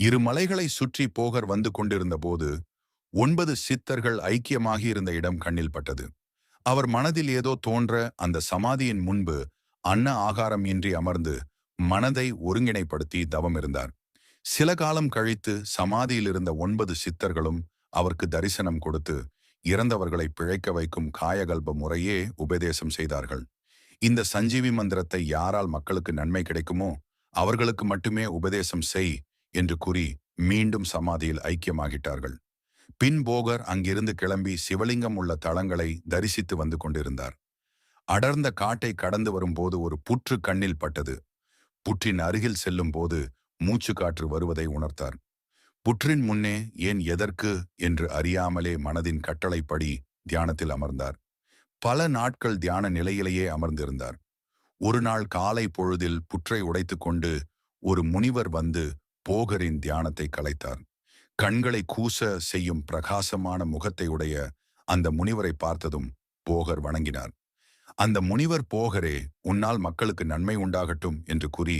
இரு மலைகளை சுற்றி போகர் வந்து கொண்டிருந்த போது ஒன்பது சித்தர்கள் ஐக்கியமாகி இருந்த இடம் கண்ணில் பட்டது. அவர் மனதில் ஏதோ தோன்ற அந்த சமாதியின் முன்பு அன்ன ஆகாரம் இன்றி அமர்ந்து மனதை ஒருங்கிணைப்படுத்தி தவம் இருந்தார். சில காலம் கழித்து சமாதியில் இருந்த ஒன்பது சித்தர்களும் அவருக்கு தரிசனம் கொடுத்து இறந்தவர்களை பிழைக்க வைக்கும் காயகல்ப முறையே உபதேசம் செய்தார்கள். இந்த சஞ்சீவி மந்திரத்தை யாரால் மக்களுக்கு நன்மை கிடைக்குமோ அவர்களுக்கு மட்டுமே உபதேசம் செய் என்று கூறி மீண்டும் சமாதியில் ஐக்கியமாகிட்டார்கள். பின் போகர் அங்கிருந்து கிளம்பி சிவலிங்கம் உள்ள தளங்களை தரிசித்து வந்து கொண்டிருந்தார். அடர்ந்த காட்டை கடந்து வரும்போது ஒரு புற்று கண்ணில் பட்டது. புற்றின் அருகில் செல்லும் போது மூச்சு காற்று வருவதை உணர்த்தார். புற்றின் முன்னே ஏன் எதற்கு என்று அறியாமலே மனதின் கட்டளைப்படி தியானத்தில் அமர்ந்தார். பல நாட்கள் தியான நிலையிலேயே அமர்ந்திருந்தார். ஒரு நாள் காலை பொழுதில் புற்றை உடைத்துக்கொண்டு ஒரு முனிவர் வந்து போகரின் தியானத்தை கலைத்தார் கண்களை கூச செய்யும் பிரகாசமான முகத்தை உடைய அந்த முனிவரை பார்த்ததும் போகர் வணங்கினார். அந்த முனிவர் போகரே உன்னால் மக்களுக்கு நன்மை உண்டாகட்டும் என்று கூறி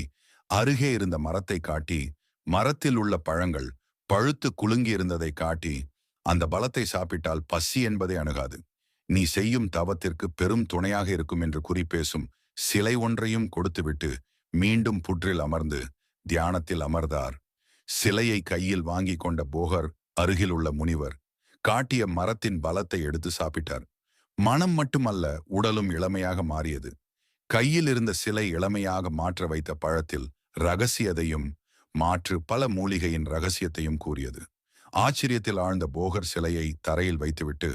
அருகே இருந்த மரத்தை காட்டி மரத்தில் உள்ள பழங்கள் பழுத்து குலுங்கி இருந்ததை காட்டி அந்த பலத்தை சாப்பிட்டால் பசி என்பதை அணுகாது. நீ செய்யும் தவத்திற்கு பெரும் துணையாக இருக்கும் என்று குறிப்பேசும் சிலை ஒன்றையும் கொடுத்துவிட்டு மீண்டும் புற்றில் அமர்ந்து தியானத்தில் அமர்ந்தார். சிலையை கையில் வாங்கி கொண்ட போகர் அருகில் உள்ள முனிவர் காட்டிய மரத்தின் பலத்தை எடுத்து சாப்பிட்டார். மனம் மட்டுமல்ல உடலும் இளமையாக மாறியது. கையில் இருந்த சிலை இளமையாக மாற்ற வைத்த பழத்தில் ரகசியதையும் மாற்று பல மூலிகையின் ரகசியத்தையும் கூறியது. ஆச்சரியத்தில் ஆழ்ந்த போகர் சிலையை தரையில் வைத்துவிட்டு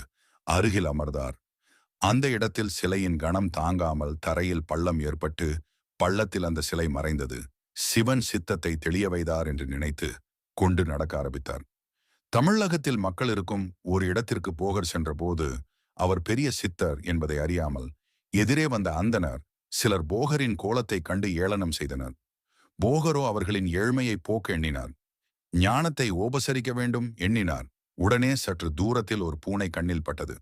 அருகில் அமர்ந்தார். அந்த இடத்தில் சிலையின் கணம் தாங்காமல் தரையில் பள்ளம் ஏற்பட்டு பள்ளத்தில் அந்த சிலை மறைந்தது. சிவன் சித்தத்தை தெளிய வைத்தார் என்று நினைத்து கொண்டு நடக்க ஆரம்பித்தார். தமிழகத்தில் மக்கள் இருக்கும் ஒரு இடத்திற்கு போகர் சென்றபோது அவர் பெரிய சித்தர் என்பதை அறியாமல் எதிரே வந்த அந்தனர் சிலர் போகரின் கோலத்தை கண்டு ஏளனம் செய்தனர். போகரோ அவர்களின் ஏழ்மையை போக்க எண்ணினார். ஞானத்தை உபசரிக்க வேண்டும் எண்ணினார். உடனே சற்று தூரத்தில் ஒரு பூனை கண்ணில் பட்டது.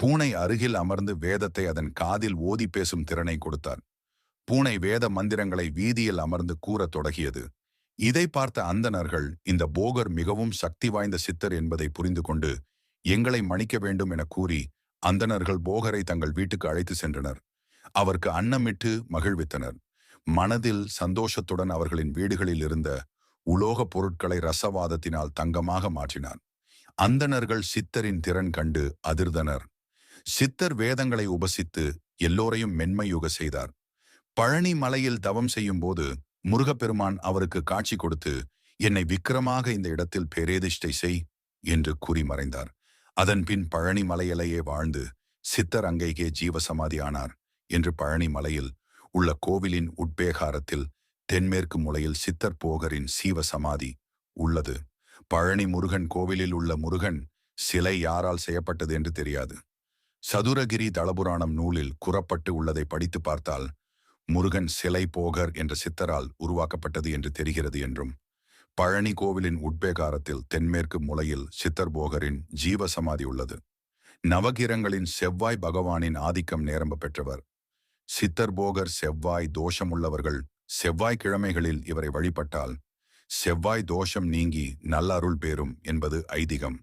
பூனை அருகில் அமர்ந்து வேதத்தை அதன் காதில் ஓதி பேசும் திறனை கொடுத்தார். பூனை வேத மந்திரங்களை வீதியில் அமர்ந்து கூறத் தொடங்கியது. இதை பார்த்த அந்தணர்கள் இந்த போகர் மிகவும் சக்தி வாய்ந்த சித்தர் என்பதை புரிந்து கொண்டு எங்களை மணிக்க வேண்டும் என கூறி அந்தணர்கள் போகரை தங்கள் வீட்டுக்கு அழைத்து சென்றனர். அவருக்கு அன்னமிட்டு மகிழ்வித்தனர். மனதில் சந்தோஷத்துடன் அவர்களின் வீடுகளில் இருந்த உலோகப் பொருட்களை ரசவாதத்தினால் தங்கமாக மாற்றினார். அந்தணர்கள் சித்தரின் திறன் கண்டு அதிர்ந்தனர். சித்தர் வேதங்களை உபசித்து எல்லோரையும் மென்மையுக செய்தார். பழனி மலையில் தவம் செய்யும் போது முருகப்பெருமான் அவருக்கு காட்சி கொடுத்து என்னை விக்கிரமாக இந்த இடத்தில் பேரேதிஷ்டை செய் என்று கூறி மறைந்தார். அதன்பின் பழனி மலையிலேயே வாழ்ந்து சித்தர் அங்கேயே ஜீவசமாதி ஆனார் என்று பழனி மலையில் உள்ள கோவிலின் உட்பேகாரத்தில் தென்மேற்கு முலையில் சித்தர் போகரின் சீவ சமாதி உள்ளது. பழனி முருகன் கோவிலில் உள்ள முருகன் சிலை யாரால் செய்யப்பட்டது என்று தெரியாது. சதுரகிரி தளபுராணம் நூலில் கூறப்பட்டு உள்ளதை படித்து பார்த்தால் முருகன் சிலை போகர் என்ற சித்தரால் உருவாக்கப்பட்டது என்று தெரிகிறது என்றும் பழனி கோவிலின் உட்பேகாரத்தில் தென்மேற்கு முலையில் சித்தர் போகரின் ஜீவ சமாதி உள்ளது. நவகிரங்களின் செவ்வாய் பகவானின் ஆதிக்கம் நேரம்ப பெற்றவர். சித்தர் போகர் செவ்வாய் தோஷமுள்ளவர்கள் செவ்வாய் கிழமைகளில் இவரை வழிபட்டால் செவ்வாய் தோஷம் நீங்கி நல்ல அருள் பேரும் என்பது ஐதீகம்.